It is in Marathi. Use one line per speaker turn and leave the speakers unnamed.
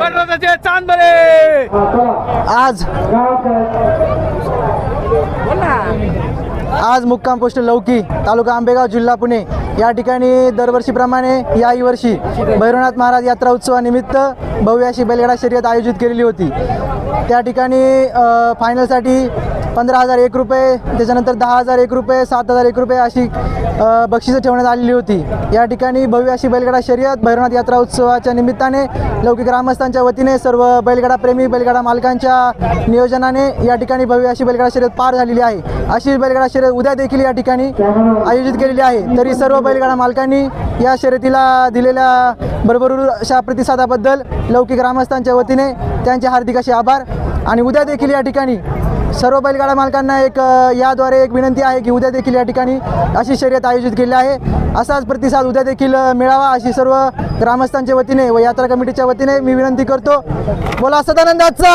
बलराजाचे चांद बरे
आज आज मुक्काम पोस्ट लौकी तालुका आंबेगाव जिल्हा पुणे. या ठिकाणी दरवर्षीप्रमाणे याही वर्षी भैरवनाथ महाराज यात्रा उत्सवानिमित्त भव्य अशी बैलगाडा शर्यत आयोजित केलेली होती. त्या ठिकाणी फायनलसाठी पंधरा हजार एक रुपये त्याच्यानंतर दहा हजार एक रुपये सात हजार एक रुपये अशी बक्षिसं ठेवण्यात आलेली होती. या ठिकाणी भव्य अशी बैलगाडा शर्यत भैरवनाथ यात्रा उत्सवाच्या निमित्ताने लौकिक ग्रामस्थांच्या वतीने सर्व बैलगाडा प्रेमी बैलगाडा मालकांच्या नियोजनाने या ठिकाणी भव्य अशी बैलगाडा शर्यत पार झालेली आहे. अशी बैलगाडा शर्यत उद्या देखील या ठिकाणी आयोजित केलेली आहे. तरी सर्व बैलगाडा मालकांनी या शर्यतीला दिलेल्या भरभरून अशा प्रतिसादाबद्दल लौकिक ग्रामस्थांच्या वतीने त्यांचे हार्दिक असे आभार. आणि उद्या देखील या ठिकाणी सर्व बैलगाडा मालकांना एक याद्वारे एक विनंती आहे की उद्या देखील या ठिकाणी अशी शर्यत आयोजित केली आहे. असाच प्रतिसाद उद्या देखील मिळावा अशी सर्व ग्रामस्थांच्या वतीने व यात्रा कमिटीच्या वतीने मी विनंती करतो. बोला सदानंदाचा